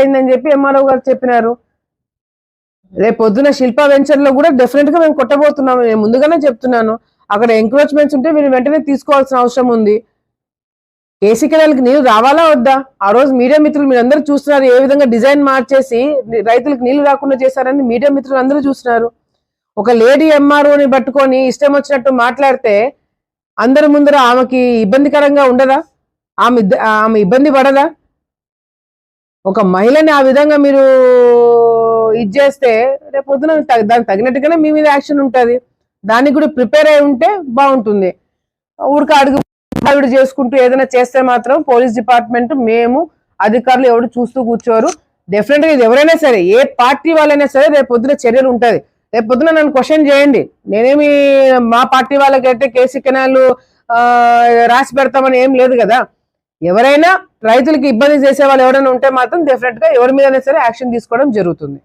అయిందని చెప్పి ఎంఆర్ఓ గారు చెప్పినారు. రేపు పొద్దున శిల్ప వెంచర్లో కూడా డెఫినెట్గా మేము కొట్టబోతున్నాము. నేను ముందుగానే చెప్తున్నాను. అక్కడ ఎంక్రోచ్మెంట్స్ ఉంటే మీరు వెంటనే తీసుకోవాల్సిన అవసరం ఉంది. కేసీ కెనాల్కి నీళ్ళు రావాలా వద్దా? ఆ రోజు మీడియా మిత్రులు మీరు అందరూ చూస్తున్నారు ఏ విధంగా డిజైన్ మార్చేసి రైతులకు నీళ్ళు రాకుండా చేశారని మీడియా మిత్రులు అందరూ చూస్తున్నారు. ఒక లేడీ ఎంఆర్ఓని పట్టుకొని ఇష్టం వచ్చినట్టు మాట్లాడితే అందరి ముందర ఆమెకి ఇబ్బందికరంగా ఉండదా? ఆమె ఆమె ఇబ్బంది పడదా? ఒక మహిళని ఆ విధంగా మీరు ఇది చేస్తే రేపు పొద్దున దానికి తగినట్టుగానే మీ మీద యాక్షన్ ఉంటుంది. దానికి కూడా ప్రిపేర్ అయి ఉంటే బాగుంటుంది. ఊరికి అడుగు ఆవిడ చేసుకుంటూ ఏదైనా చేస్తే మాత్రం పోలీస్ డిపార్ట్మెంట్ మేము అధికారులు ఎవరు చూస్తూ కూర్చోరు. డెఫినెట్గా ఇది ఎవరైనా సరే ఏ పార్టీ వాళ్ళైనా సరే రేపు పొద్దున చర్యలు ఉంటుంది. రేపు పొద్దున నన్ను క్వశ్చన్ చేయండి. నేనేమి మా పార్టీ వాళ్ళకైతే కేసీ కెనాల్ రాసి పెడతామని ఏం లేదు కదా. ఎవరైనా రైతులకు ఇబ్బంది చేసే వాళ్ళు ఎవరైనా ఉంటే మాత్రం డెఫినెట్గా ఎవరి మీదైనా సరే యాక్షన్ తీసుకోవడం జరుగుతుంది.